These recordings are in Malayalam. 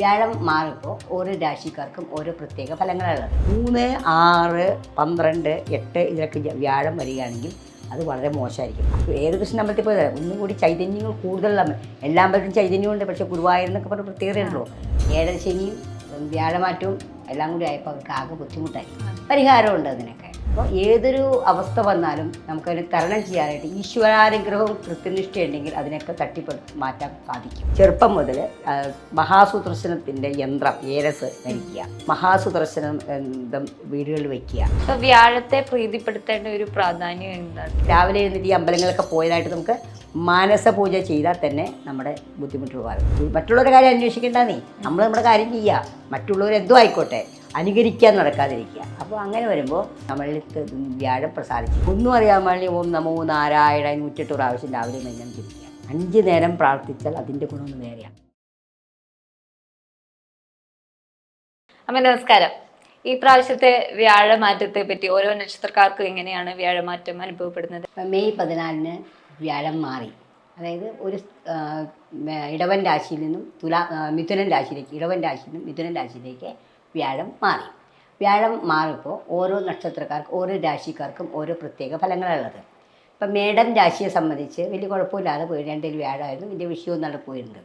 വ്യാഴം മാറുമ്പോൾ ഓരോ രാശിക്കാർക്കും ഓരോ പ്രത്യേക ഫലങ്ങളുള്ളത് മൂന്ന് ആറ് പന്ത്രണ്ട് എട്ട് ഇതിലൊക്കെ വ്യാഴം വരികയാണെങ്കിൽ അത് വളരെ മോശമായിരിക്കും. ഏത് കൃഷ്ണ അമ്പലത്തിൽ പോയത് ഒന്നും കൂടി ചൈതന്യങ്ങൾ കൂടുതലുള്ള എല്ലാ അമ്പലത്തിലും ചൈതന്യമുണ്ട് പക്ഷേ ഗുരുവായൂർ എന്നൊക്കെ പറഞ്ഞ പ്രത്യേകതയുണ്ടല്ലോ ഏഴര ശനിയും വ്യാഴമാറ്റവും എല്ലാം കൂടി ആയപ്പോൾ അവർക്ക് ആകെ ബുദ്ധിമുട്ടായി. പരിഹാരമുണ്ട് അതിനൊക്കെ. അപ്പോൾ ഏതൊരു അവസ്ഥ വന്നാലും നമുക്കതിനെ തരണം ചെയ്യാനായിട്ട് ഈശ്വരാനുഗ്രഹവും കൃത്യനിഷ്ഠയുണ്ടെങ്കിൽ അതിനൊക്കെ തട്ടിപ്പെടുത്തി മാറ്റാൻ സാധിക്കും. ചെറുപ്പം മുതൽ മഹാസുദർശനത്തിന്റെ യന്ത്രം ഏരസ് ധരിക്കുക. മഹാസുദർശനം എന്തും വീടുകളിൽ വയ്ക്കുക വ്യാഴത്തെ പ്രീതിപ്പെടുത്തേണ്ട ഒരു പ്രാധാന്യം എന്താണ്? രാവിലെ എഴുന്നേറ്റ് ഈ അമ്പലങ്ങളൊക്കെ പോയതായിട്ട് നമുക്ക് മാനസ പൂജ ചെയ്താൽ തന്നെ നമ്മുടെ ബുദ്ധിമുട്ടുകൾ മാറും. മറ്റുള്ളവരുടെ കാര്യം നീ നമ്മൾ നമ്മുടെ കാര്യം ചെയ്യുക മറ്റുള്ളവർ എന്തോ ആയിക്കോട്ടെ. അനുകരിക്കാൻ നടക്കാതിരിക്കുക. അപ്പോൾ അങ്ങനെ വരുമ്പോൾ നമ്മളിൽ വ്യാഴം പ്രസാദിച്ചു ഒന്നും അറിയാൻ വേണ്ടി ഓം നമോ നാരായണ നൂറ്റെട്ട് പ്രാവശ്യം രാവിലെ നിന്നും ജപിക്കുക അഞ്ച് നേരം പ്രാർത്ഥിച്ചാൽ അതിന്റെ ഗുണം നേരെയാണ് അമ്മ നമസ്കാരം. ഈ പ്രാവശ്യത്തെ വ്യാഴമാറ്റത്തെ പറ്റി ഓരോ നക്ഷത്രക്കാർക്കും എങ്ങനെയാണ് വ്യാഴമാറ്റം അനുഭവപ്പെടുന്നത്? മെയ് പതിനാലിന് വ്യാഴം മാറി. അതായത് ഒരു ഇടവൻ രാശിയിൽ നിന്നും തുലാ മിഥുനൻ രാശിയിലേക്ക് ഇടവൻ രാശിയിൽ നിന്നും മിഥുനൻ രാശിയിലേക്ക് വ്യാഴം മാറി. വ്യാഴം മാറിയപ്പോൾ ഓരോ നക്ഷത്രക്കാർക്കും ഓരോ രാശിക്കാർക്കും ഓരോ പ്രത്യേക ഫലങ്ങളുള്ളത് ഇപ്പം മേടം രാശിയെ സംബന്ധിച്ച് വലിയ കുഴപ്പമില്ലാതെ പോയി രണ്ടിൽ വ്യാഴമായിരുന്നു. വലിയ വിഷയവും നടപ്പോയിട്ടുണ്ട്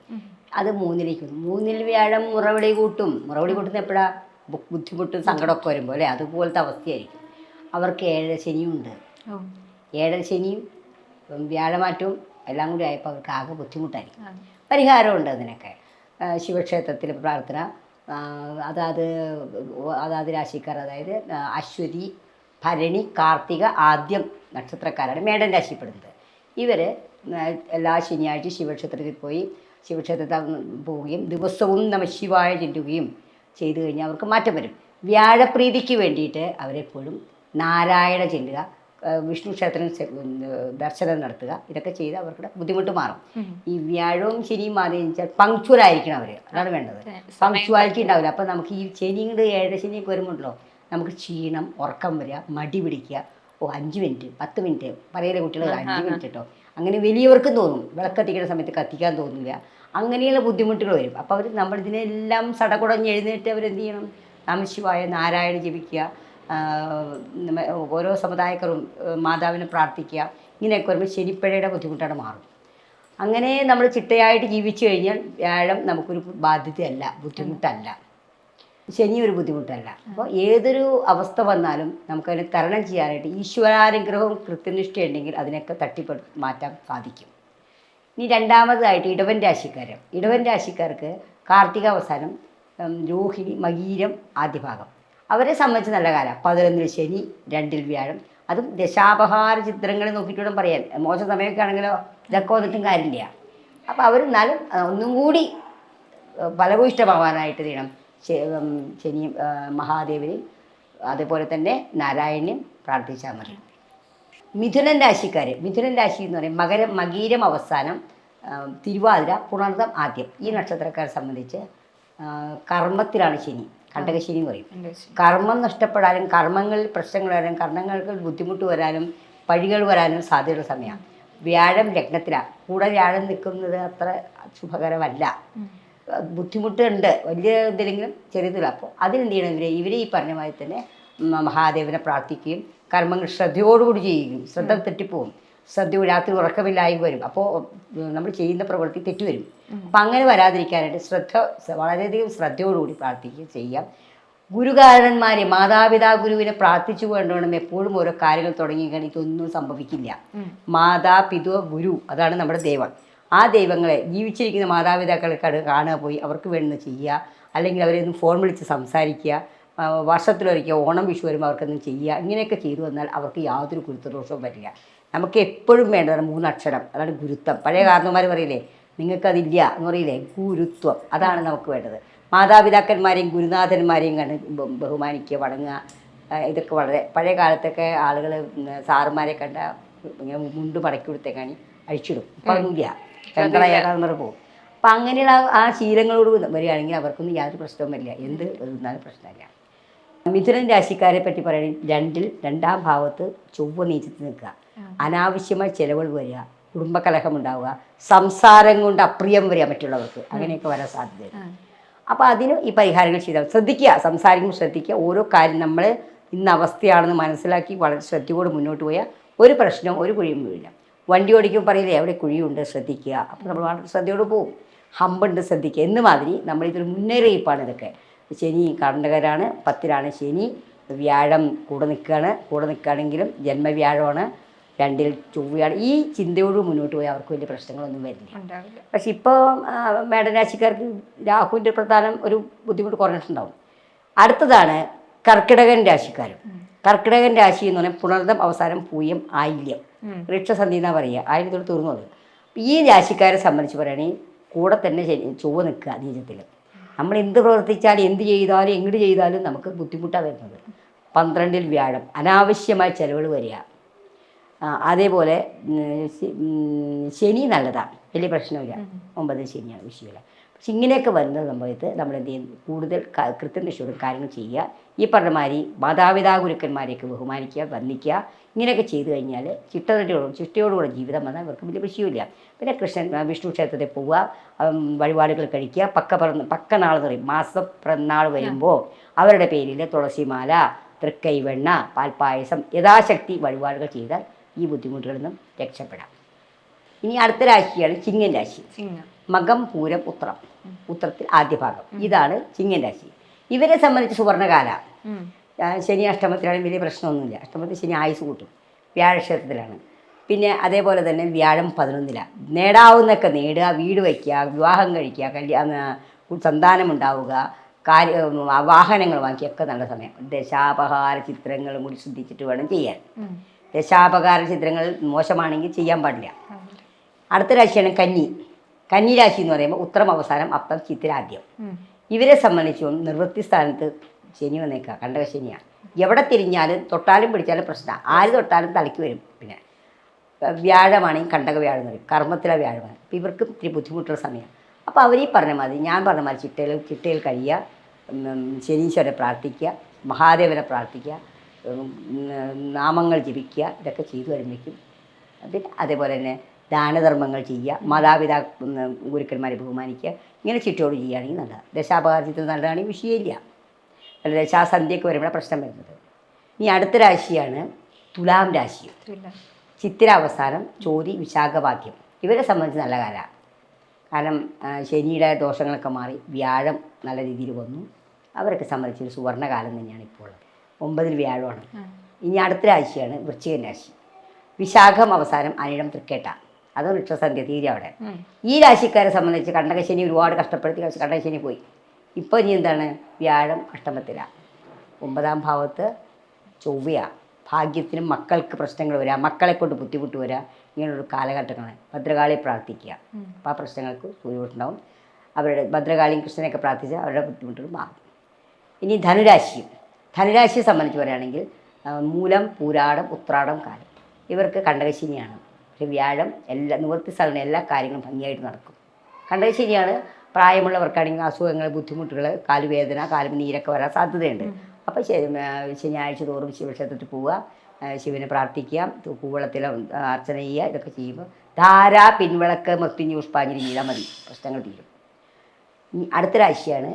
അത് മൂന്നിലേക്ക് വരും. മൂന്നിൽ വ്യാഴം മുറവിളി കൂട്ടും. മുറവിളി കൂട്ടുന്ന എപ്പോഴാ? ബുദ്ധിമുട്ടും സങ്കടമൊക്കെ വരുമ്പോൾ അല്ലേ? അതുപോലത്തെ അവസ്ഥയായിരിക്കും. അവർക്ക് ഏഴര ശനിയും ഉണ്ട്. ഏഴര ശനിയും ഇപ്പം വ്യാഴമാറ്റവും എല്ലാം കൂടി ആയപ്പോൾ അവർക്ക് ആകെ ബുദ്ധിമുട്ടായിരിക്കും. പരിഹാരമുണ്ട് അതിനൊക്കെ. ശിവക്ഷേത്രത്തിൽ പ്രാർത്ഥന അതാത് അതാത് രാശിക്കാർ അതായത് അശ്വതി ഭരണി കാർത്തിക ആദ്യം നക്ഷത്രക്കാരാണ് മേടൻ രാശിപ്പെടുന്നത്. ഇവർ എല്ലാ ശനിയാഴ്ച ശിവക്ഷേത്രത്തിൽ പോയി ശിവക്ഷേത്രത്തിൽ പോവുകയും ദിവസവും നമ ശിവായ ചെല്ലുകയും ചെയ്തു കഴിഞ്ഞാൽ അവർക്ക് മാറ്റം വരും. വ്യാഴപ്രീതിക്ക് വേണ്ടിയിട്ട് അവരെപ്പോഴും നാരായണ ചെല്ലുക വിഷ്ണു ക്ഷേത്രം ദർശനം നടത്തുക. ഇതൊക്കെ ചെയ്ത് അവർക്ക് ബുദ്ധിമുട്ട് മാറും. ഈ വ്യാഴവും ശനിയും മാറി വെച്ചാൽ പങ്ക്ച്വൽ ആയിരിക്കണം അവർ അതാണ് വേണ്ടത്. പങ്ക്ച്വാലിറ്റി ഉണ്ടാവില്ല. അപ്പം നമുക്ക് ഈ ശനി ഇങ്ങോട്ട് ഏഴര ശനിയൊക്കെ വരുമ്പോഴല്ലോ നമുക്ക് ക്ഷീണം ഉറക്കം വരിക മടി പിടിക്കുക. ഓ അഞ്ച് മിനിറ്റ് പത്ത് മിനിറ്റ് പറയലെ കുട്ടികൾ അഞ്ച് മിനിറ്റ് കേട്ടോ അങ്ങനെ വലിയവർക്കും തോന്നും. വിളക്കത്തിക്കുന്ന സമയത്ത് കത്തിക്കാൻ തോന്നില്ല അങ്ങനെയുള്ള ബുദ്ധിമുട്ടുകൾ വരും. അപ്പോൾ അവർ നമ്മളിതിനെല്ലാം സടകുടഞ്ഞ് എഴുന്നേറ്റ് അവരെന്ത് ചെയ്യണം? നമശിവായ നാരായണ ജപിക്കുക. ഓരോ സമുദായക്കാരും മാതാവിനെ പ്രാർത്ഥിക്കുക. ഇങ്ങനെയൊക്കെ വരുമ്പോൾ ശനിപ്പഴയുടെ ബുദ്ധിമുട്ടാണ് മാറും. അങ്ങനെ നമ്മൾ ചിട്ടയായിട്ട് ജീവിച്ചു കഴിഞ്ഞാൽ വ്യാഴം നമുക്കൊരു ബാധ്യതയല്ല ബുദ്ധിമുട്ടല്ല. ശനി ഒരു ബുദ്ധിമുട്ടല്ല. അപ്പോൾ ഏതൊരു അവസ്ഥ വന്നാലും നമുക്കതിനെ തരണം ചെയ്യാനായിട്ട് ഈശ്വരാനുഗ്രഹവും കൃത്യനിഷ്ഠയുണ്ടെങ്കിൽ അതിനൊക്കെ തട്ടിപ്പെ മാറ്റാൻ സാധിക്കും. ഇനി രണ്ടാമതായിട്ട് ഇടവൻ രാശിക്കാരൻ ഇടവൻ രാശിക്കാർക്ക് കാർത്തിക അവസാനം രോഹിണി മകീരം ആദ്യ ഭാഗം അവരെ സംബന്ധിച്ച് നല്ല കാലം. പതിനൊന്നിൽ ശനി രണ്ടിൽ വ്യാഴം. അതും ദശാപഹാര ചിത്രങ്ങൾ നോക്കിയിട്ട് പറയാൻ. മോശം സമയമൊക്കെ ആണെങ്കിലോ ഇതൊക്കെ വന്നിട്ടും കാര്യമില്ല. അപ്പോൾ അവർ എന്നാലും ഒന്നും കൂടി ഫലഭൂയിഷ്ടമാവാനായിട്ട് ചെയ്യണം. ശനി മഹാദേവനെയും അതുപോലെ തന്നെ നാരായണനെയും പ്രാർത്ഥിച്ചാൽ മതി. മിഥുനൻ രാശിക്കാർ മിഥുനൻ രാശി എന്ന് പറയും മകരം മകീരം അവസാനം തിരുവാതിര പുണർദം ആദ്യം. ഈ നക്ഷത്രക്കാരെ സംബന്ധിച്ച് കർമ്മത്തിലാണ് ശനി. കണ്ടകശനി പറയും. കർമ്മം നഷ്ടപ്പെടാനും കർമ്മങ്ങളിൽ പ്രശ്നങ്ങൾ വരാനും കർമ്മങ്ങൾക്ക് ബുദ്ധിമുട്ട് വരാനും പഴികൾ വരാനും സാധ്യതയുള്ള സമയമാണ്. വ്യാഴം ലഗ്നത്തിലാണ് കൂടെ വ്യാഴം നിൽക്കുന്നത് അത്ര ശുഭകരമല്ല. ബുദ്ധിമുട്ടുണ്ട് വലിയ എന്തെങ്കിലും ചെറിയതില്ല. അപ്പോൾ അതിനെന്ത് ചെയ്യണം ഇവർ ഇവർ ഈ പറഞ്ഞ മാതിരി തന്നെ മഹാദേവനെ പ്രാർത്ഥിക്കുകയും കർമ്മങ്ങൾ ശ്രദ്ധയോടുകൂടി ചെയ്യുകയും ശ്രദ്ധ തെറ്റിപ്പോവും. ശ്രദ്ധ രാത്രി ഉറക്കമില്ലായ്മ വരും. അപ്പോൾ നമ്മൾ ചെയ്യുന്ന പ്രവൃത്തി തെറ്റുവരും. അപ്പം അങ്ങനെ വരാതിരിക്കാനായിട്ട് ശ്രദ്ധ വളരെയധികം ശ്രദ്ധയോടുകൂടി പ്രാർത്ഥിക്കുകയും ചെയ്യാം. ഗുരുകാരന്മാരെ മാതാപിതാ ഗുരുവിനെ പ്രാർത്ഥിച്ചു കൊണ്ടുവേണം എപ്പോഴും ഓരോ കാര്യങ്ങൾ തുടങ്ങിക്കഴിഞ്ഞാൽ ഇതൊന്നും സംഭവിക്കില്ല. മാതാ പിതു ഗുരു അതാണ് നമ്മുടെ ദൈവം. ആ ദൈവങ്ങളെ ജീവിച്ചിരിക്കുന്ന മാതാപിതാക്കളെ കാണുക പോയി അവർക്ക് വേണ്ടുന്ന ചെയ്യുക. അല്ലെങ്കിൽ അവരെ ഒന്ന് ഫോൺ വിളിച്ച് സംസാരിക്കുക. വർഷത്തിലൊരിക്കൽ ഓണം വിഷു വരുമ്പോൾ അവർക്കൊന്നും ചെയ്യുക ഇങ്ങനെയൊക്കെ ചെയ്തു വന്നാൽ അവർക്ക് യാതൊരു ഗുരുത്വദോഷവും വരില്ല നമുക്ക് എപ്പോഴും വേണ്ടത് മൂന്നക്ഷരം അതാണ് ഗുരുത്വം. പഴയ കാരണന്മാർ പറയില്ലേ നിങ്ങൾക്കതില്ല എന്ന് പറയില്ലേ ഗുരുത്വം. അതാണ് നമുക്ക് വേണ്ടത്. മാതാപിതാക്കന്മാരെയും ഗുരുനാഥന്മാരെയും കണ്ട് ബഹുമാനിക്കുക വണങ്ങുക ഇതൊക്കെ വളരെ പഴയ കാലത്തൊക്കെ ആളുകൾ സാറുമാരെ കണ്ട ഇങ്ങനെ മുണ്ട് മടക്കി കൊടുത്തേക്കാണി അഴിച്ചിടും. ഇപ്പം അതൊന്നുമില്ല. പെങ്ങളയാകാതെ പോകും അപ്പം അങ്ങനെയുള്ള ആ- ശീലങ്ങളോട് വരികയാണെങ്കിൽ അവർക്കൊന്നും യാതൊരു പ്രശ്നവും വരില്ല. എന്ത് ഇരുന്നാലും പ്രശ്നമില്ല. മിഥുനൻ രാശിക്കാരെ പറ്റി പറയുകയാണെങ്കിൽ രണ്ടിൽ രണ്ടാം ഭാവത്ത് ചൊവ്വ നീച്ചത്ത് നിൽക്കുക. അനാവശ്യമായ ചിലവുകൾ വരിക കുടുംബകലഹം ഉണ്ടാവുക സംസാരം കൊണ്ട് അപ്രിയം വരിക മറ്റുള്ളവർക്ക്. അങ്ങനെയൊക്കെ വരാൻ സാധ്യതയുണ്ട്. അപ്പോൾ അതിന് ഈ പരിഹാരങ്ങൾ ചെയ്താൽ ശ്രദ്ധിക്കുക സംസാരിക്കുമ്പോൾ ശ്രദ്ധിക്കുക. ഓരോ കാര്യം നമ്മൾ ഇന്ന് അവസ്ഥയാണെന്ന് മനസ്സിലാക്കി വളരെ ശ്രദ്ധയോടെ മുന്നോട്ട് പോയാൽ ഒരു പ്രശ്നവും ഒരു കുഴിയും വീഴില്ല. വണ്ടി ഓടിക്കുമ്പോൾ പറയില്ലേ എവിടെ കുഴിയുണ്ട് ശ്രദ്ധിക്കുക. അപ്പോൾ നമ്മൾ വളരെ ശ്രദ്ധയോടെ പോകും. ഹമ്പുണ്ട് ശ്രദ്ധിക്കുക. എന്ന് മാതിരി നമ്മളിതൊരു മുന്നറിയിപ്പാണ് ഇതൊക്കെ. ശനി കണ്ടകരാണ് പത്തിലാണ് ശനി. വ്യാഴം കൂടെ നിൽക്കുകയാണ്. കൂടെ നിൽക്കുകയാണെങ്കിലും ജന്മവ്യാഴമാണ്. രണ്ടിൽ ചൊവ്വയാണ്. ഈ ചിന്തയോട് മുന്നോട്ട് പോയി അവർക്ക് വലിയ പ്രശ്നങ്ങളൊന്നും വരില്ല പക്ഷെ ഇപ്പോൾ മേടരാശിക്കാർക്ക് രാഹുവിന്റെ പ്രധാനം ഒരു ബുദ്ധിമുട്ട് കുറഞ്ഞിട്ടുണ്ടാവും. അടുത്തതാണ് കർക്കിടകൻ രാശിക്കാരും കർക്കിടകൻ രാശി എന്ന് പറഞ്ഞാൽ പുണർദം അവസാനം പൂയം ആയില്യം. വൃക്ഷസന്ധി എന്നാ പറയുക. ആയിരത്തോട് തീർന്നത് ഈ രാശിക്കാരെ സംബന്ധിച്ച് പറയുകയാണെങ്കിൽ കൂടെ തന്നെ ചൊവ്വ നിൽക്കുക നീചത്തിൽ നമ്മൾ എന്ത് പ്രവർത്തിച്ചാലും എന്ത് ചെയ്താലും എങ്ങോട്ട് ചെയ്താലും നമുക്ക് ബുദ്ധിമുട്ടാണ് വരുന്നത്. പന്ത്രണ്ടിൽ വ്യാഴം അനാവശ്യമായ ചിലവുകൾ വരിക. അതേപോലെ ശനി നല്ലതാണ് വലിയ പ്രശ്നമില്ല. ഒമ്പതിൽ ശനിയാണ് വിഷയമില്ല. പക്ഷെ ഇങ്ങനെയൊക്കെ വരുന്ന സമയത്ത് നമ്മൾ എന്ത് ചെയ്യും? കൂടുതൽ കൃത്യനിഷ്ഠയോടും കാര്യങ്ങൾ ചെയ്യുക. ഈ പറഞ്ഞമാതിരി മാതാപിതാ ഗുരുക്കന്മാരെയൊക്കെ ബഹുമാനിക്കുക വന്ദിക്കുക. ഇങ്ങനെയൊക്കെ ചെയ്തു കഴിഞ്ഞാൽ ചിട്ടയോടും ചിട്ടയോടുകൂടെ ജീവിതം വന്നാൽ ഇവർക്ക് വലിയ വിഷയമില്ല. പിന്നെ കൃഷ്ണൻ വിഷ്ണു ക്ഷേത്രത്തിൽ പോവുക വഴിപാടുകൾ കഴിക്കുക. പക്ക പിറന്ന് പക്ക നാൾ എന്ന് പറയും. മാസം പിറന്നാൾ വരുമ്പോൾ അവരുടെ പേരിൽ തുളസിമാല തൃക്കൈവെണ്ണ പാൽപ്പായസം യഥാശക്തി വഴിപാടുകൾ ചെയ്താൽ ഈ ബുദ്ധിമുട്ടുകളിൽ നിന്നും രക്ഷപ്പെടാം. ഇനി അടുത്ത രാശിയാണ് ചിങ്ങൻ രാശി. മകം പൂരം ഉത്രം. ഉത്രത്തിൽ ആദ്യ ഭാഗം. ഇതാണ് ചിങ്ങൻ രാശി. ഇവരെ സംബന്ധിച്ച് സുവർണകാല. ശനി അഷ്ടമത്തിലാണെങ്കിൽ വലിയ പ്രശ്നമൊന്നുമില്ല. അഷ്ടമത്തിൽ ശനി ആയുസ് കൂട്ടും. വ്യാഴക്ഷേത്രത്തിലാണ്. പിന്നെ അതേപോലെ തന്നെ വ്യാഴം പതിനൊന്നിലാണ് നേടാവുന്നൊക്കെ നേടുക വീട് വയ്ക്കുക വിവാഹം കഴിക്കുക കല്യാണ സന്താനമുണ്ടാവുക കാര്യ വാഹനങ്ങൾ വാങ്ങിക്കുകയൊക്കെ നല്ല സമയം. ദശാപഹാര ചിത്രങ്ങളും കൂടി ശ്രദ്ധിച്ചിട്ട് വേണം ചെയ്യാൻ. ദശാപഹാര ദശാപകാര ചിത്രങ്ങൾ മോശമാണെങ്കിൽ ചെയ്യാൻ പാടില്ല. അടുത്ത രാശിയാണ് കന്നി. കന്നി രാശി എന്ന് പറയുമ്പോൾ ഉത്തരം അവസാനം അത്തം ചിത്തിരാദ്യം ആദ്യം. ഇവരെ സംബന്ധിച്ചും നിർവൃത്തി സ്ഥാനത്ത് ശനി വന്നേക്കുക കണ്ടക ശനിയാണ് എവിടെ തിരിഞ്ഞാലും തൊട്ടാലും പിടിച്ചാലും പ്രശ്നമാണ് ആര് തൊട്ടാലും തലയ്ക്ക് വരും പിന്നെ. ഏഹ് ഈ കണ്ടക വ്യാഴം പറയും. കർമ്മത്തിലെ വ്യാഴമാണ്. അപ്പോൾ ഇവർക്കും ഇത്തിരി ബുദ്ധിമുട്ടുള്ള സമയമാണ് അപ്പോൾ അവർ ഈ പറഞ്ഞ മതി ഞാൻ പറഞ്ഞ മാതിരി ചിട്ടയിൽ ചിട്ടയിൽ കഴിയുക ശനീശ്വരെ പ്രാർത്ഥിക്കുക മഹാദേവനെ പ്രാർത്ഥിക്കുക നാമങ്ങൾ ജപിക്കുക ഇതൊക്കെ ചെയ്തു വരുമ്പോഴേക്കും പിന്നെ അതേപോലെ തന്നെ ദാനധർമ്മങ്ങൾ ചെയ്യുക മാതാപിതാ ഗുരുക്കന്മാരെ ബഹുമാനിക്കുക ഇങ്ങനെ ചിട്ടയോട് ചെയ്യുകയാണെങ്കിൽ നല്ലതാണ് ദശാപകാരത്തിൽ നല്ലതാണെങ്കിൽ വിഷയമില്ല അല്ല ദശാസന്ധ്യയൊക്കെ വരുമ്പോഴാണ് പ്രശ്നം വരുന്നത്. ഇനി അടുത്ത രാശിയാണ് തുലാം രാശി. ചിത്തിര അവസാനം ചോതി വിശാഖവാക്യം. ഇവരെ സംബന്ധിച്ച് നല്ല കാലമാണ് കാരണം ശനിയുടെ ദോഷങ്ങളൊക്കെ മാറി വ്യാഴം നല്ല രീതിയിൽ വന്നു. അവരൊക്കെ സംബന്ധിച്ച് ഒരു സുവർണകാലം തന്നെയാണ് ഇപ്പോൾ ഉള്ളത്. ഒമ്പതിൽ വ്യാഴമാണ്. ഇനി അടുത്ത രാശിയാണ് വൃശ്ചികൻ രാശി. വിശാഖം അവസാനം അനിഴം തൃക്കേട്ട. അത് വൃക്ഷസന്ധ്യ തീരെ അവിടെ. ഈ രാശിക്കാരെ സംബന്ധിച്ച് കണ്ടകശനി ഒരുപാട് കഷ്ടപ്പെടുത്തി കണ്ടകശനി പോയി. ഇപ്പോൾ ഇനി എന്താണ്? വ്യാഴം അഷ്ടമത്തിലാണ് ഒമ്പതാം ഭാവത്ത് ചൊവ്വയാണ് ഭാഗ്യത്തിനും മക്കൾക്ക് പ്രശ്നങ്ങൾ വരിക മക്കളെ കൊണ്ട് ബുദ്ധിമുട്ട് വരിക ഇങ്ങനെയൊരു കാലഘട്ടങ്ങളാണ്. ഭദ്രകാളിയെ പ്രാർത്ഥിക്കുക. അപ്പോൾ ആ പ്രശ്നങ്ങൾക്ക് സൂര്യമുണ്ടാവും അവരുടെ ഭദ്രകാളിയും കൃഷ്ണനെയൊക്കെ പ്രാർത്ഥിച്ചാൽ അവരുടെ ബുദ്ധിമുട്ടുകൾ മാറും. ഇനി ധനുരാശി ധനുരാശിയെ സംബന്ധിച്ച് പറയുകയാണെങ്കിൽ മൂലം പൂരാടം ഉത്രാടം കാലം. ഇവർക്ക് കണ്ടകശനിയാണ്. പക്ഷേ വ്യാഴം എല്ലാ നിവൃത്തി സ്ഥലം എല്ലാ കാര്യങ്ങളും ഭംഗിയായിട്ട് നടക്കും. കണ്ടകശനിയാണ് പ്രായമുള്ളവർക്കാണെങ്കിൽ അസുഖങ്ങൾ ബുദ്ധിമുട്ടുകൾ കാലുവേദന കാലും നീരൊക്കെ വരാൻ സാധ്യതയുണ്ട്. അപ്പോൾ ശനിയാഴ്ച തോറും ശിവക്ഷേത്രത്തിൽ പോവുക. ശിവനെ പ്രാർത്ഥിക്കുക. പൂവളത്തിൽ അർച്ചന ചെയ്യുക. ഇതൊക്കെ ചെയ്യുമ്പോൾ ധാരാ പിൻവിളക്ക് ന്യൂസ് പുഷ്പാഞ്ജലി ചെയ്താൽ മതി. പ്രശ്നങ്ങൾ തീരും. അടുത്ത രാശിയാണ്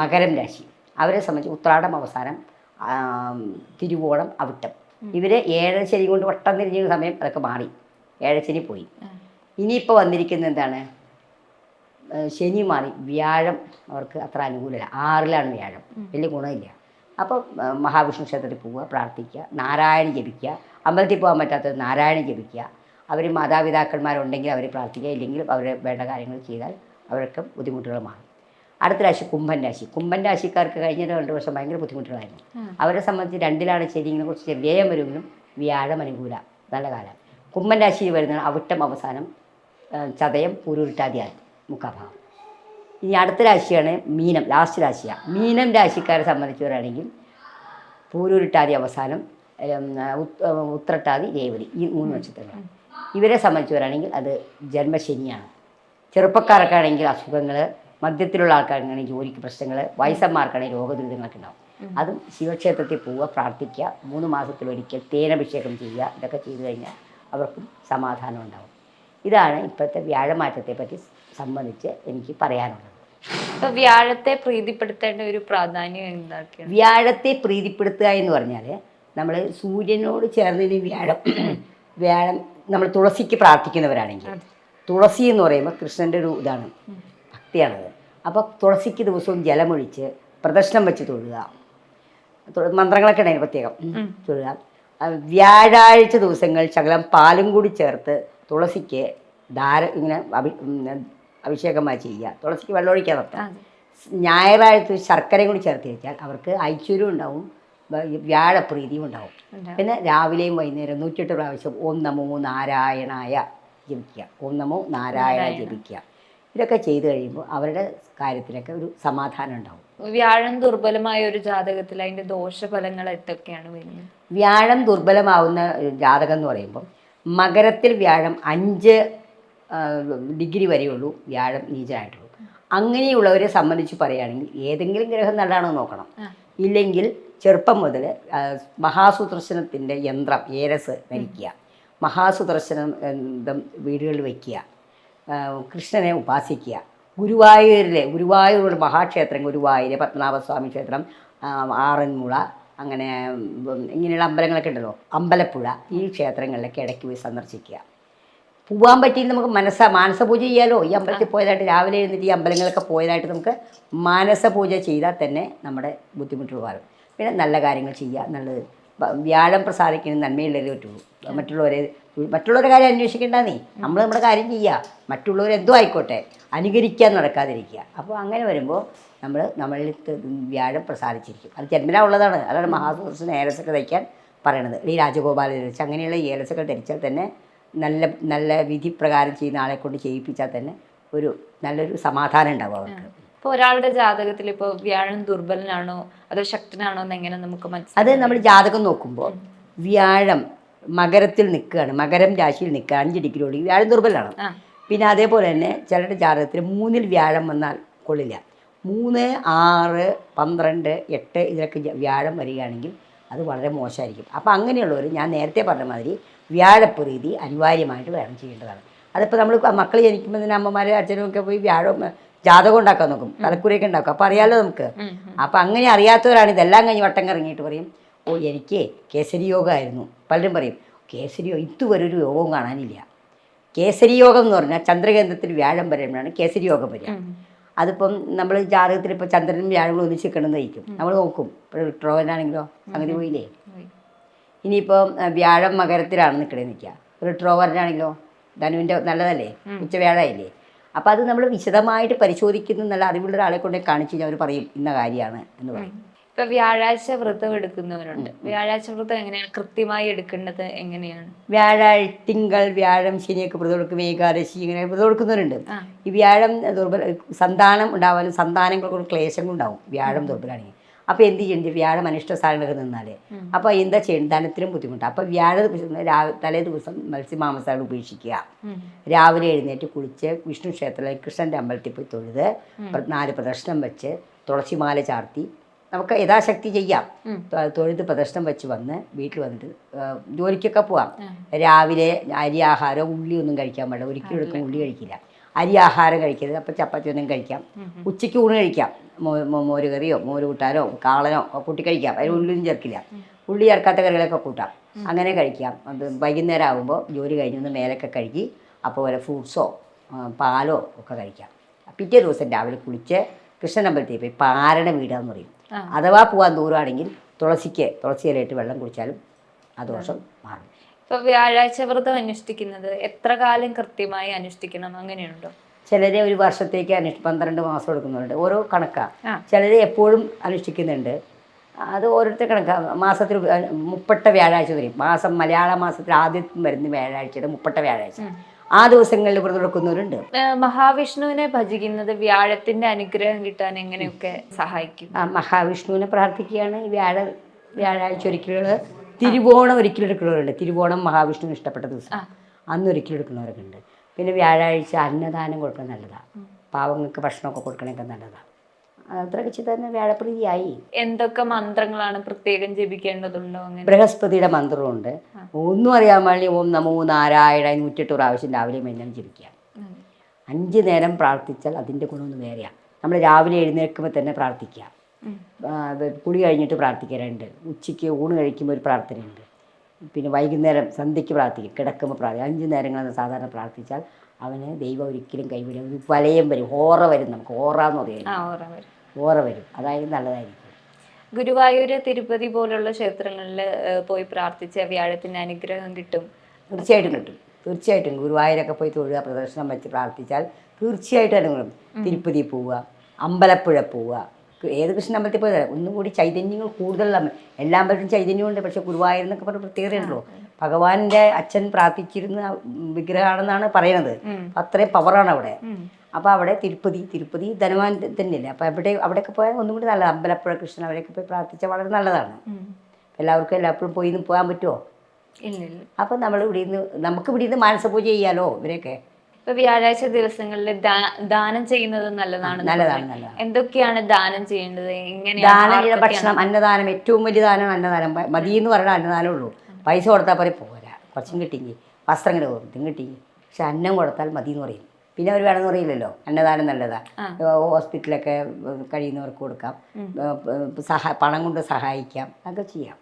മകരം രാശി. അവരെ സംബന്ധിച്ച് ഉത്രാടം അവസാനം തിരുവോണം അവിട്ടം. ഇവർ ഏഴശനി കൊണ്ട് വട്ടം തിരിഞ്ഞ സമയം അതൊക്കെ മാറി. ഏഴശനി പോയി. ഇനിയിപ്പോൾ വന്നിരിക്കുന്നത് എന്താണ്? ശനി മാറി. വ്യാഴം അവർക്ക് അത്ര അനുകൂലമല്ല. ആറിലാണ് വ്യാഴം. വലിയ ഗുണമില്ല. അപ്പോൾ മഹാവിഷ്ണു ക്ഷേത്രത്തിൽ പോവുക പ്രാർത്ഥിക്കുക നാരായണി ജപിക്കുക. അമ്പലത്തിൽ പോകാൻ പറ്റാത്തത് നാരായണി ജപിക്കുക. അവർ മാതാപിതാക്കന്മാരുണ്ടെങ്കിൽ അവർ പ്രാർത്ഥിക്കുക ഇല്ലെങ്കിൽ അവർ വേണ്ട കാര്യങ്ങൾ ചെയ്താൽ അവർക്ക് ബുദ്ധിമുട്ടുകൾ മാറും. അടുത്ത രാശി കുംഭൻ രാശി. കുംഭൻ രാശിക്കാർക്ക് കഴിഞ്ഞ രണ്ട് വർഷം ഭയങ്കര ബുദ്ധിമുട്ടുകളായിരുന്നു. അവരെ സംബന്ധിച്ച് രണ്ടിലാണ് ശരിയെങ്കിലും കുറച്ച് വ്യയം വരുമെങ്കിലും വ്യാഴം അനുകൂല നല്ല കാലം. കുംഭൻ രാശിയിൽ വരുന്ന അവിട്ടം അവസാനം ചതയം പൂരുരുട്ടാതിയാൽ മുക്കാഭാഗം ഇനി അടുത്ത രാശിയാണ് മീനം ലാസ്റ്റ് രാശിയാണ് മീനം രാശിക്കാരെ സംബന്ധിച്ച് പറയുകയാണെങ്കിൽ പൂരൂരിട്ടാതി അവസാനം ഉത്രട്ടാതി രേവതി ഈ മൂന്ന് നക്ഷത്രങ്ങൾ ഇവരെ സംബന്ധിച്ച് പറയുകയാണെങ്കിൽ അത് ജന്മശനിയാണ്. ചെറുപ്പക്കാർക്കാണെങ്കിൽ അസുഖങ്ങൾ മദ്യത്തിലുള്ള ആൾക്കാർക്കാണെങ്കിൽ ജോലിക്ക് പ്രശ്നങ്ങൾ വയസ്സന്മാർക്കാണെങ്കിൽ രോഗദുരിതങ്ങളൊക്കെ ഉണ്ടാവും. അതും ശിവക്ഷേത്രത്തിൽ പോവുക പ്രാർത്ഥിക്കുക മൂന്ന് മാസത്തിലൊരിക്കൽ തേനഭിഷേകം ചെയ്യുക ഇതൊക്കെ ചെയ്തു കഴിഞ്ഞാൽ അവർക്കും സമാധാനം ഉണ്ടാവും. ഇതാണ് ഇപ്പോഴത്തെ വ്യാഴമാറ്റത്തെ പറ്റി സംബന്ധിച്ച് എനിക്ക് പറയാനുള്ളത്. വ്യാഴത്തെ പ്രീതിപ്പെടുത്തേണ്ട ഒരു പ്രാധാന്യം എന്തൊക്കെയാണ് വ്യാഴത്തെ പ്രീതിപ്പെടുത്തുക എന്ന് പറഞ്ഞാൽ നമ്മൾ സൂര്യനോട് ചേർന്നതിന് വ്യാഴം വ്യാഴം നമ്മൾ തുളസിക്ക് പ്രാർത്ഥിക്കുന്നവരാണെങ്കിൽ തുളസി എന്ന് പറയുമ്പോൾ കൃഷ്ണന്റെ ഒരു ഇതാണ് ഭക്തിയാണത്. അപ്പോൾ തുളസിക്ക് ദിവസവും ജലമൊഴിച്ച് പ്രദർശനം വെച്ച് തൊഴുക. മന്ത്രങ്ങളൊക്കെ ഉണ്ടായി പ്രത്യേകം. തൊഴുക. വ്യാഴാഴ്ച ദിവസങ്ങൾ ശകലം പാലും കൂടി ചേർത്ത് തുളസിക്ക് ധാര ഇങ്ങനെ അഭിഷേകമായി ചെയ്യുക. തുളസിക്ക് വെള്ളമൊഴിക്കാൻ നിർത്താം. ഞായറാഴ്ച ശർക്കരയും കൂടി ചേർത്ത് വെച്ചാൽ അവർക്ക് ഐശ്വര്യവും ഉണ്ടാവും വ്യാഴപ്രീതിയും ഉണ്ടാവും. പിന്നെ രാവിലെയും വൈകുന്നേരം നൂറ്റെട്ട് പ്രാവശ്യം ഓം നമോ നാരായണായ ജപിക്കുക. ഓം നമോ നാരായണ. ജപിക്കുക. ഇതൊക്കെ ചെയ്തു കഴിയുമ്പോൾ അവരുടെ കാര്യത്തിലൊക്കെ ഒരു സമാധാനം ഉണ്ടാവും. വ്യാഴം ദുർബലമായ ഒരു ജാതകത്തിൽ അതിന്റെ ദോഷഫലങ്ങൾ എന്തൊക്കെയാണ് വരുന്നത്? വ്യാഴം ദുർബലമാവുന്ന ജാതകം എന്ന് പറയുമ്പോൾ മകരത്തിൽ വ്യാഴം അഞ്ച് ഡിഗ്രി വരെയുള്ളൂ വ്യാഴം നീചനായിട്ടുള്ളൂ. അങ്ങനെയുള്ളവരെ സംബന്ധിച്ച് പറയുകയാണെങ്കിൽ ഏതെങ്കിലും ഗ്രഹം നല്ലതാണോ നോക്കണം. ഇല്ലെങ്കിൽ ചെറുപ്പം മുതൽ മഹാസുദർശനത്തിന്റെ യന്ത്രം ഏരസ് ധരിക്കുക. മഹാസുദർശനം വീടുകളിൽ വയ്ക്കുക. കൃഷ്ണനെ ഉപാസിക്കുക. ഗുരുവായൂരിലെ ഗുരുവായൂരുള്ള മഹാക്ഷേത്രം ഗുരുവായൂർ പത്മനാഭസ്വാമി ക്ഷേത്രം ആറന്മുള അങ്ങനെ ഇങ്ങനെയുള്ള അമ്പലങ്ങളൊക്കെ ഉണ്ടല്ലോ. അമ്പലപ്പുഴ ഈ ക്ഷേത്രങ്ങളിലൊക്കെ ഇടയ്ക്ക് പോയി സന്ദർശിക്കുക. പോവാൻ പറ്റിയില്ല നമുക്ക് മനസ്സ മാനസപൂജ ചെയ്യാലോ? ഈ അമ്പലത്തിൽ പോയതായിട്ട് രാവിലെ എഴുന്നിട്ട് ഈ അമ്പലങ്ങളൊക്കെ പോയതായിട്ട് നമുക്ക് മാനസപൂജ ചെയ്താൽ തന്നെ നമ്മുടെ ബുദ്ധിമുട്ടുകൾ മാറും. പിന്നെ നല്ല കാര്യങ്ങൾ ചെയ്യുക നല്ലത് വ്യാഴം പ്രസാദിക്കുന്ന നന്മയുള്ളതേ പറ്റുള്ളൂ. മറ്റുള്ളവരെ മറ്റുള്ളവരുടെ കാര്യം അന്വേഷിക്കേണ്ട നീ. നമ്മൾ നമ്മുടെ കാര്യം ചെയ്യുക. മറ്റുള്ളവർ എന്തോ ആയിക്കോട്ടെ. അനുകരിക്കാൻ നടക്കാതിരിക്കുക. അപ്പോൾ അങ്ങനെ വരുമ്പോൾ നമ്മൾ നമ്മളിൽ വ്യാഴം പ്രസാദിച്ചിരിക്കും. അത് ജന്മനാ ഉള്ളതാണ്. അതാണ് മഹാസുഹൃത്തിന് ഏലസൊക്കെ ധരിക്കാൻ പറയണത്. ഈ രാജഗോപാല ധരിച്ച് അങ്ങനെയുള്ള ഏലസൊക്കെ ധരിച്ചാൽ തന്നെ നല്ല നല്ല വിധി പ്രകാരം ചെയ്യുന്ന ആളെ കൊണ്ട് ചെയ്യിപ്പിച്ചാൽ തന്നെ ഒരു നല്ലൊരു സമാധാനം ഉണ്ടാവും അവർക്ക്. ഇപ്പോൾ ഒരാളുടെ ജാതകത്തിൽ ഇപ്പോൾ വ്യാഴം ദുർബലനാണോ അതോ ശക്തനാണോ എന്ന് എങ്ങനെ നമുക്ക് അത് മനസ്സിലാക്കാം നമ്മൾ ജാതകം നോക്കുമ്പോൾ വ്യാഴം മകരത്തിൽ നിൽക്കുകയാണ് മകരം രാശിയിൽ നിൽക്കുക അഞ്ച് ഡിഗ്രിയോട് വ്യാഴം ദുർബലമാണ് പിന്നെ അതേപോലെ തന്നെ ചിലരുടെ ജാതകത്തിൽ മൂന്നിൽ വ്യാഴം വന്നാൽ കൊള്ളില്ല. മൂന്ന് ആറ് പന്ത്രണ്ട് എട്ട് ഇതിലൊക്കെ വ്യാഴം വരികയാണെങ്കിൽ അത് വളരെ മോശമായിരിക്കും. അപ്പോൾ അങ്ങനെയുള്ളവർ ഞാൻ നേരത്തെ പറഞ്ഞ മാതിരി വ്യാഴപ്രീതി അനിവാര്യമായിട്ട് വേണം ചെയ്യേണ്ടതാണ്. അതിപ്പോൾ നമ്മൾ മക്കൾ ജനിക്കുമ്പോൾ തന്നെ അമ്മമാരെ അച്ഛനും ഒക്കെ പോയി വ്യാഴം ജാതകം ഉണ്ടാക്കാൻ നോക്കും. തലക്കുറിയൊക്കെ ഉണ്ടാക്കും. അപ്പോൾ അറിയാമല്ലോ നമുക്ക്. ഉം, ഉം. അപ്പം അങ്ങനെ അറിയാത്തവരാണ് ഇതെല്ലാം കഴിഞ്ഞ് വട്ടം കറങ്ങിയിട്ട് പറയും ഓ എനിക്ക് കേസരി യോഗമായിരുന്നു പലരും പറയും കേസരി യോഗം ഇതുവരെ ഒരു യോഗവും കാണാനില്ല. കേസരി യോഗം എന്ന് പറഞ്ഞാൽ ചന്ദ്രകേന്ദ്രത്തിൽ വ്യാഴം വരുമ്പോഴാണ് കേസരി യോഗം വരിക അതിപ്പം നമ്മൾ ജാതകത്തിൽ ഇപ്പോൾ ചന്ദ്രനും വ്യാഴങ്ങളും ഒന്നിച്ച് നിൽക്കണമെന്നായിരിക്കും നമ്മൾ നോക്കും. ഇപ്പോൾ ട്രോവനാണെങ്കിലോ അങ്ങനെ പോയില്ലേ? പോയി. ഇനിയിപ്പം വ്യാഴം മകരത്തിലാണ് നിൽക്കണേ നിൽക്കുക ഒരു ട്രോവറിനാണെങ്കിലോ ധനുവിന്റെ നല്ലതല്ലേ ഉച്ച വ്യാഴമല്ലേ അപ്പം അത് നമ്മൾ വിശദമായിട്ട് പരിശോധിക്കുന്നു നല്ല അറിവുള്ള ഒരാളെ കൊണ്ട് കാണിച്ചു കഴിഞ്ഞാൽ അവർ പറയും ഇന്ന കാര്യമാണ് എന്ന് പറയും. ഇപ്പൊ വ്യാഴാഴ്ച വ്രതം എടുക്കുന്നവരുണ്ട്. വ്യാഴാഴ്ച വ്രതം എങ്ങനെയാണ്? കൃത്യമായി എടുക്കേണ്ടത് എങ്ങനെയാണ്? വ്യാഴാഴ്ച തിങ്കൾ വ്യാഴം ശനിയൊക്കെ വ്രതം കൊടുക്കും ഏകാദശി ഇങ്ങനെ വ്രതം കൊടുക്കുന്നവരുണ്ട് ഈ വ്യാഴം ദുർബല സന്താനം ഉണ്ടാവാനും സന്താനങ്ങൾക്ക് ക്ലേശങ്ങൾ ഉണ്ടാവും വ്യാഴം ദുർബലമാണെങ്കിൽ അപ്പോൾ എന്ത് ചെയ്യണ്ട? വ്യാഴം അനിഷ്ട സാധനങ്ങൾ നിന്നാൽ അപ്പോൾ എന്താ ചെയ്യണം ധനത്തിനും ബുദ്ധിമുട്ടാണ് അപ്പോൾ വ്യാഴ ദിവസം തലേ ദിവസം മത്സ്യമാംസാകൾ ഉപേക്ഷിക്കുക. രാവിലെ എഴുന്നേറ്റ് കുളിച്ച് വിഷ്ണു ക്ഷേത്രത്തിൽ കൃഷ്ണന്റെ അമ്പലത്തിൽ പോയി തൊഴുത് നാല് പ്രദർശനം വെച്ച് തുളസിമാല ചാർത്തി നമുക്ക് യഥാശക്തി ചെയ്യാം. തൊഴുത് പ്രദർശനം വെച്ച് വന്ന് വീട്ടിൽ വന്നിട്ട് ജോലിക്കൊക്കെ പോവാം. രാവിലെ അരി ആഹാരം ഉള്ളി ഒന്നും കഴിക്കാൻ പാടില്ല. ഒരിക്കലും എടുക്കും ഉള്ളി കഴിക്കില്ല. അരി ആഹാരം കഴിക്കരുത്. അപ്പം ചപ്പാത്തി ഒന്നും കഴിക്കാം. ഉച്ചയ്ക്ക് ഊണ് കഴിക്കാം. മോര് കറിയോ മോര് കൂട്ടാനോ കാളനോ കൂട്ടി കഴിക്കാം. അതിൽ ഉള്ളിലും ചേർക്കില്ല. ഉള്ളി ചേർക്കാത്ത കറികളൊക്കെ കൂട്ടാം. അങ്ങനെ കഴിക്കാം. അത് വൈകുന്നേരം ആകുമ്പോൾ ജോലി കഴിഞ്ഞൊന്ന് മേലൊക്കെ കഴുകി അപ്പോൾ വല്ല ഫ്രൂട്ട്സോ പാലോ ഒക്കെ കഴിക്കാം. പിറ്റേ ദിവസം രാവിലെ കുളിച്ച് കൃഷ്ണൻ അമ്പലത്തിൽ പോയി പാരണ വീടാന്ന് പറയും. അഥവാ പോകാൻ ദൂരമാണെങ്കിൽ തുളസിക്ക് തുളസി ഇലയിട്ട് വെള്ളം കുടിച്ചാലും ആ ദോഷം മാറും. ഇപ്പൊ വ്യാഴാഴ്ച വ്രതം അനുഷ്ഠിക്കുന്നത് എത്ര കാലം കൃത്യമായി അനുഷ്ഠിക്കണം അങ്ങനെയുണ്ടോ? ചിലരെ ഒരു വർഷത്തേക്ക് അനുഷ്ഠ പന്ത്രണ്ട് മാസം എടുക്കുന്നുണ്ട് ഓരോ കണക്കാ. ചിലരെ എപ്പോഴും അനുഷ്ഠിക്കുന്നുണ്ട്. അത് ഓരോരുത്തർ കണക്കാ. മാസത്തിൽ മുപ്പട്ട വ്യാഴാഴ്ച വരും. മാസം മലയാള മാസത്തിൽ ആദ്യം വരുന്ന വ്യാഴാഴ്ചയുടെ മുപ്പട്ട വ്യാഴാഴ്ച. ആ ദിവസങ്ങളിൽ വ്രതം എടുക്കുന്നവരുണ്ട്. മഹാവിഷ്ണുവിനെ ഭജിക്കുന്നത് വ്യാഴത്തിന്റെ അനുഗ്രഹം കിട്ടാൻ എങ്ങനെയൊക്കെ സഹായിക്കും? ആ മഹാവിഷ്ണുവിനെ പ്രാർത്ഥിക്കുകയാണ് വ്യാഴ വ്യാഴാഴ്ച ഒരിക്കലുകൾ തിരുവോണം ഒരിക്കലും എടുക്കുന്നവരുണ്ട്. തിരുവോണം മഹാവിഷ്ണുവിന് ഇഷ്ടപ്പെട്ട ദിവസം. അന്ന് ഒരിക്കലും എടുക്കുന്നവരൊക്കെ ഉണ്ട് പിന്നെ വ്യാഴാഴ്ച അന്നദാനം കൊടുക്കുന്നത് നല്ലതാണ് പാവങ്ങൾക്ക് ഭക്ഷണമൊക്കെ കൊടുക്കണമൊക്കെ നല്ലതാണ് അത്രയൊക്കെ ചെയ്ത് വ്യാഴപ്രീതിയായി. എന്തൊക്കെ മന്ത്രങ്ങളാണ് പ്രത്യേകം ജപിക്കേണ്ടതുണ്ടോ ബൃഹസ്പതിയുടെ മന്ത്രമുണ്ട് ഒന്നും അറിയാൻ വേണ്ടി ഓം നമോ നാരായണ നൂറ്റെട്ട് പ്രാവശ്യം രാവിലെ മെല്ലാം ജപിക്കുക. അഞ്ചു നേരം പ്രാർത്ഥിച്ചാൽ അതിന്റെ ഗുണമൊന്നും വേറെയാണ് നമ്മൾ രാവിലെ എഴുന്നേൽക്കുമ്പോൾ തന്നെ പ്രാർത്ഥിക്കുക. അത് കുളി കഴിഞ്ഞിട്ട് പ്രാർത്ഥിക്കാറുണ്ട് ഉച്ചയ്ക്ക് ഊണ് കഴിക്കുമ്പോൾ ഒരു പ്രാർത്ഥനയുണ്ട്. പിന്നെ വൈകുന്നേരം സന്ധ്യയ്ക്ക് പ്രാർത്ഥിക്കും. കിടക്കുമ്പോൾ പ്രാർത്ഥിക്കും. അഞ്ച് നേരങ്ങളെന്ന് സാധാരണ പ്രാർത്ഥിച്ചാൽ അവന് ദൈവം ഒരിക്കലും കൈവിടും ഒരു വലയം വരും. ഓറ വരും നമുക്ക്. ഓറ എന്ന് വരും. ഓറ വരും. അതായത് നല്ലതായിരിക്കും. ഗുരുവായൂര് തിരുപ്പതി പോലുള്ള ക്ഷേത്രങ്ങളിൽ പോയി പ്രാർത്ഥിച്ച വ്യാഴത്തിന്റെ അനുഗ്രഹം കിട്ടും. തീർച്ചയായിട്ടും കിട്ടും. തീർച്ചയായിട്ടും ഗുരുവായൂരൊക്കെ പോയി തൊഴുക പ്രദർശനം വെച്ച് പ്രാർത്ഥിച്ചാൽ തീർച്ചയായിട്ടും അനുഗ്രഹം. തിരുപ്പതി പോവുക അമ്പലപ്പുഴ പോവുക ഏത് കൃഷ്ണ അമ്പലത്തിൽ പോയി ഒന്നും കൂടി ചൈതന്യങ്ങൾ കൂടുതലുള്ള എല്ലാ അമ്പലത്തിലും ചൈതന്യമുണ്ട്. പക്ഷെ ഗുരുവായൂർ എന്നൊക്കെ പറഞ്ഞ പ്രത്യേകതയുണ്ടല്ലോ ഭഗവാന്റെ അച്ഛൻ പ്രാർത്ഥിച്ചിരുന്ന വിഗ്രഹമാണെന്നാണ് പറയുന്നത്. ഉം. അത്രയും പവറാണ് അവിടെ. അപ്പോൾ അവിടെ തിരുപ്പതി തിരുപ്പതി ധനവാൻ തന്നെയല്ലേ? അപ്പോൾ അവിടെ അവിടെയൊക്കെ പോയാൽ ഒന്നും കൂടി നല്ലത്. അമ്പലപ്പുഴ കൃഷ്ണൻ അവിടെയൊക്കെ പോയി പ്രാർത്ഥിച്ചാൽ വളരെ നല്ലതാണ്. എല്ലാവർക്കും എല്ലാപ്പോഴും പോയിന്ന് പോകാൻ പറ്റുമോ? അപ്പോൾ നമ്മൾ ഇവിടെ നിന്ന് നമുക്ക് ഇവിടെ നിന്ന് മാനസപൂജ ചെയ്യാലോ ഇവരെയൊക്കെ? ഇപ്പൊ വ്യാഴാഴ്ച ദിവസങ്ങളിൽ ദാനം ചെയ്യുന്നത് നല്ലതാണ് നല്ലതാണ് നല്ലതാണ്. എന്തൊക്കെയാണ് ദാനം ചെയ്യേണ്ടത്? എങ്ങനെയാണ് ഭക്ഷണം അന്നദാനം ഏറ്റവും വലിയ ദാനം അന്നദാനം. മതി എന്ന് പറയുന്ന അന്നദാനം ഉള്ളൂ. പൈസ കൊടുത്താൽ പോലെ പോരാ. കുറച്ചും കിട്ടിയെങ്കിൽ വസ്ത്രം കിട്ടും ഇതും കിട്ടിയെങ്കിൽ പക്ഷെ അന്നം കൊടുത്താൽ മതി എന്ന് പറയും. പിന്നെ അവർ വേണമെന്ന് പറയില്ലല്ലോ. അന്നദാനം നല്ലതാണ് ഹോസ്പിറ്റലൊക്കെ കഴിയുന്നവർക്ക് കൊടുക്കാം. സഹാ പണം കൊണ്ട് സഹായിക്കാം. അതൊക്കെ ചെയ്യാം.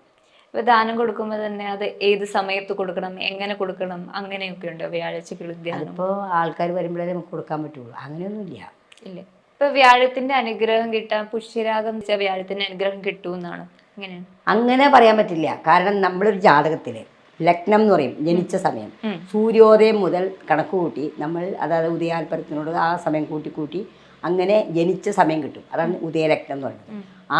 ഇപ്പൊ ദാനം കൊടുക്കുമ്പോൾ തന്നെ അത് ഏത് സമയത്ത് കൊടുക്കണം എങ്ങനെ കൊടുക്കണം അങ്ങനെയൊക്കെ ഉണ്ട് വ്യാഴാഴ്ചക്കുള്ള ധ്യാനം. അതിപ്പോൾ ആൾക്കാർ വരുമ്പോഴേ നമുക്ക് കൊടുക്കാൻ പറ്റുള്ളൂ. അങ്ങനെയൊന്നുമില്ല. ഇല്ല. ഇല്ല ഇപ്പൊ വ്യാഴത്തിന്റെ അനുഗ്രഹം കിട്ടാൻ പുഷ്യരാഗം വെച്ചാൽ വ്യാഴത്തിന്റെ അനുഗ്രഹം കിട്ടുമെന്നാണ് എങ്ങനെയാണ് അങ്ങനെ പറയാൻ പറ്റില്ല. കാരണം നമ്മളൊരു ജാതകത്തിൽ ലഗ്നം എന്ന് പറയും ജനിച്ച സമയം. സൂര്യോദയം മുതൽ കണക്ക് കൂട്ടി നമ്മൾ അതായത് ഉദയാൽപരത്തിനോട് ആ സമയം കൂട്ടി കൂട്ടി അങ്ങനെ ജനിച്ച സമയം കിട്ടും. അതാണ് ഉദയലഗ്നം എന്ന് പറയുന്നത്.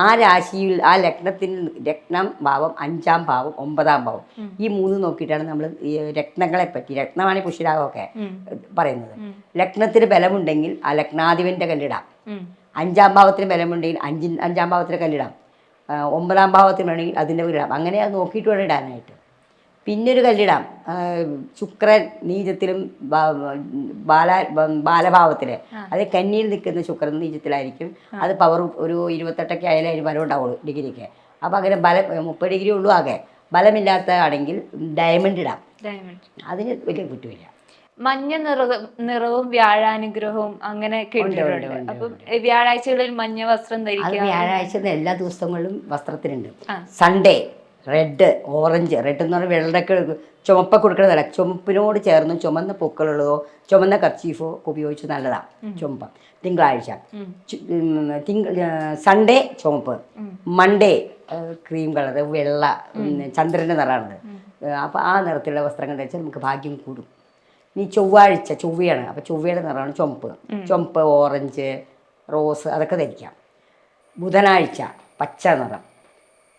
ആ രാശിയിൽ ആ ലഗ്നത്തിൽ രത്നം ഭാവം അഞ്ചാം ഭാവം ഒമ്പതാം ഭാവം. ഈ മൂന്ന് നോക്കിയിട്ടാണ് നമ്മൾ ഈ രത്നങ്ങളെ പറ്റി രത്നമാണ് പുഷ്യരാഗമൊക്കെ. പറയുന്നത്. ലഗ്നത്തിന് ബലമുണ്ടെങ്കിൽ ആ ലഗ്നാധിപന്റെ കല്ലിടാം. അഞ്ചാം അഞ്ചാം ഭാവത്തിന് ബലമുണ്ടെങ്കിൽ അഞ്ചിൻ അഞ്ചാം ഭാവത്തിന് കല്ലിടാം. ഒമ്പതാം ഭാവത്തിന് വേണമെങ്കിൽ അതിന്റെ ഇടാം അങ്ങനെ അത് നോക്കിയിട്ട് വേണം ഇടാനായിട്ട്. പിന്നെ ഒരു കല്ലിടാം ശുക്രൻ നീചത്തിലും ബാല ബാലഭാവത്തിലെ. അത് കന്നിയിൽ നിൽക്കുന്ന ശുക്രൻ നീചത്തിലായിരിക്കും. അത് പവർ ഒരു ഇരുപത്തെട്ടൊക്കെ ആയാലേ അതിന് ബലം ഉണ്ടാവുള്ളൂ ഡിഗ്രിക്ക്. അപ്പോൾ അങ്ങനെ ബലം മുപ്പത് ഡിഗ്രി ഉള്ളൂ ആകെ. ബലമില്ലാത്ത ആണെങ്കിൽ ഡയമണ്ട് ഇടാം അതിന് വലിയ കുറ്റമില്ല മഞ്ഞ നിറവും നിറവും വ്യാഴാനുഗ്രഹവും അങ്ങനെ കേട്ടിട്ടുണ്ട് അപ്പം വ്യാഴാഴ്ചകളിൽ മഞ്ഞ വസ്ത്രം ധരിക്കുക വ്യാഴാഴ്ച എല്ലാ ദിവസങ്ങളിലും വസ്ത്രത്തിനുണ്ട്. സൺഡേ റെഡ് ഓറഞ്ച് റെഡ് എന്ന് പറഞ്ഞാൽ വെള്ളക്ക് ചുമപ്പ കൊടുക്കുന്നതല്ല ചുമപ്പിനോട് ചേർന്ന് ചുമന്ന പൂക്കളുള്ളതോ ചുമന്ന കർച്ചീഫോ ഒക്കെ ഉപയോഗിച്ച് നല്ലതാണ് ചുമപ്പ്. തിങ്കളാഴ്ച. തിങ്ക തിങ്കൾ സൺഡേ ചുമപ്പ്. മൺഡേ ക്രീം കളർ വെള്ള ചന്ദ്രന്റെ നിറമാണത് അപ്പോൾ ആ നിറത്തിലുള്ള വസ്ത്രങ്ങൾ ധരിച്ചാൽ നമുക്ക് ഭാഗ്യം കൂടും. നീ ചൊവ്വാഴ്ച ചൊവ്വയാണ്. അപ്പോൾ ചൊവ്വയുടെ നിറമാണ് ചുമപ്പ്. ചുമപ്പ് ഓറഞ്ച് റോസ് അതൊക്കെ ധരിക്കാം. ബുധനാഴ്ച പച്ച നിറം.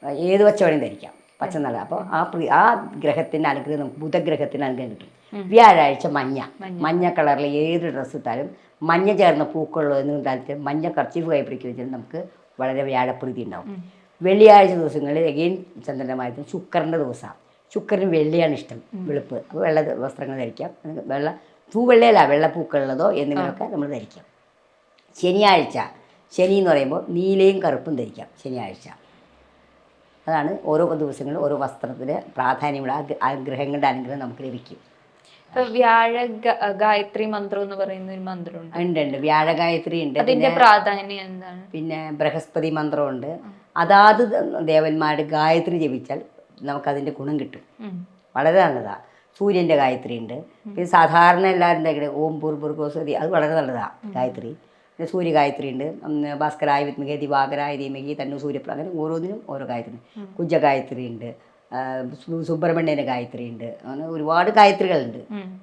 ഏത് പച്ച വേണേലും ധരിക്കാം? പച്ച നല്ല. അപ്പോൾ ആ പ്രി ആ ഗ്രഹത്തിന്റെ അനുഗ്രഹം നമുക്ക് ബുധഗ്രഹത്തിന്റെ അനുഗ്രഹം കിട്ടും. വ്യാഴാഴ്ച മഞ്ഞ. മഞ്ഞ. കളറിൽ ഏത് ഡ്രസ്സ് ഇട്ടാലും മഞ്ഞ ചേർന്ന പൂക്കളുള്ള എന്തെങ്കിലും താല്പര്യം മഞ്ഞ കർച്ചീഫ് കൈ പിടിക്കുന്ന വെച്ചാൽ നമുക്ക് വളരെ വ്യാഴപ്രീതി ഉണ്ടാവും. വെള്ളിയാഴ്ച ദിവസങ്ങളിൽ എഗെയിൻ ചന്ദ്രന്റെ മായത്തിന് ശുക്രന്റെ ദിവസമാണ്. ശുക്രന് വെള്ളിയാണ് ഇഷ്ടം വെളുപ്പ്. അപ്പോൾ വെള്ള വസ്ത്രങ്ങൾ ധരിക്കാം. വെള്ള തൂവെള്ളയല്ല വെള്ളപ്പൂക്കളുള്ളതോ എന്തെങ്കിലുമൊക്കെ നമ്മൾ ധരിക്കാം. ശനിയാഴ്ച ശനി എന്ന് പറയുമ്പോൾ നീലയും കറുപ്പും ധരിക്കാം ശനിയാഴ്ച. അതാണ് ഓരോ ദിവസങ്ങളിൽ ഓരോ വസ്ത്രത്തിന് പ്രാധാന്യമുള്ള ആ ഗ്ര- ആ ഗ്രഹങ്ങളുടെ അനുഗ്രഹം നമുക്ക് ലഭിക്കും. വ്യാഴ ഗായത്രി മന്ത്രം എന്ന് പറയുന്ന ഒരു മന്ത്രമുണ്ട്. ഉണ്ട് ഉണ്ട്. വ്യാഴ ഗായത്രി ഉണ്ട്. അതിന്റെ പ്രാധാന്യം എന്താണ്? പിന്നെ ബൃഹസ്പതി മന്ത്രമുണ്ട്. അതാത് ദേവന്മാരുടെ ഗായത്രി ജപിച്ചാൽ നമുക്കതിന്റെ ഗുണം കിട്ടും. വളരെ നല്ലതാണ് സൂര്യന്റെ ഗായത്രി ഉണ്ട്. പിന്നെ സാധാരണ എല്ലാവരും എന്താ ഓം പൂർബുർഗോസ്വതി അത് വളരെ നല്ലതാണ് ഗായത്രി. പിന്നെ സൂര്യ ഗായത്രി ഉണ്ട് ഭാസ്കരായ വിത്മകേ ദിവാകരായ ധീമകി തന്നു സൂര്യപ്ര അങ്ങനെ ഓരോന്നിനും ഓരോ ഗായത്രി കുജ ഗായത്രി ഉണ്ട് സുബ്രഹ്മണ്യന്റെ ഗായത്രി ഉണ്ട് അങ്ങനെ ഒരുപാട് ഗായത്രികളുണ്ട്.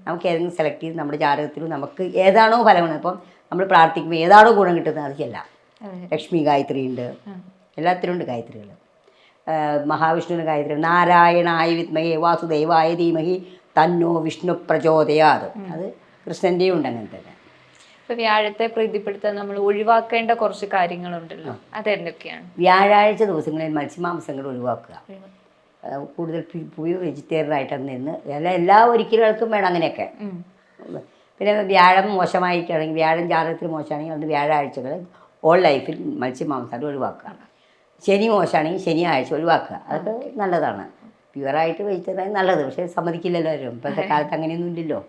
നമുക്ക് ഏതെങ്കിലും സെലക്ട് ചെയ്ത് നമ്മുടെ ജാതകത്തിലും നമുക്ക് ഏതാണോ ഫലമാണ് ഇപ്പം നമ്മൾ പ്രാർത്ഥിക്കുമ്പോൾ ഏതാണോ ഗുണം കിട്ടുന്നത് അതിലല്ല. ലക്ഷ്മി ഗായത്രി ഉണ്ട് എല്ലാത്തിനും ഉണ്ട് ഗായത്രികൾ മഹാവിഷ്ണുവിന് ഗായത്രി നാരായണായ വിത്മഹേ വാസുദേവായ ധീമഹി തന്നോ വിഷ്ണു പ്രചോദയാത്. അത് കൃഷ്ണന്റെയും ഉണ്ട് അങ്ങനെ തന്നെ. ഇപ്പൊ വ്യാഴത്തെ പ്രീതിപ്പെടുത്താൻ നമ്മൾ ഒഴിവാക്കേണ്ട കുറച്ച് കാര്യങ്ങളുണ്ടല്ലോ. അതെന്തൊക്കെയാണ്? വ്യാഴാഴ്ച ദിവസങ്ങളിൽ മത്സ്യമാംസങ്ങൾ ഒഴിവാക്കുക. കൂടുതൽ പ്യൂർ വെജിറ്റേറിയൻ ആയിട്ട് നിന്ന് എല്ലാ എല്ലാ ഒരിക്കലുകൾക്കും വേണം അങ്ങനെയൊക്കെ. പിന്നെ വ്യാഴം മോശമായിട്ടാണെങ്കിൽ വ്യാഴം ജാതകത്തിൽ മോശമാണെങ്കിൽ അത് വ്യാഴാഴ്ചകൾ ഓൾ ലൈഫിൽ മത്സ്യമാംസങ്ങൾ ഒഴിവാക്കുക. ശനി മോശമാണെങ്കിൽ ശനിയാഴ്ച ഒഴിവാക്കുക. അതൊക്കെ നല്ലതാണ്. പ്യുവറായിട്ട് വെജിറ്റേറിയൻ നല്ലത് പക്ഷേ സമ്മതിക്കില്ലല്ലോ ഇപ്പോഴത്തെ കാലത്ത് അങ്ങനെയൊന്നും ഇല്ലല്ലോ.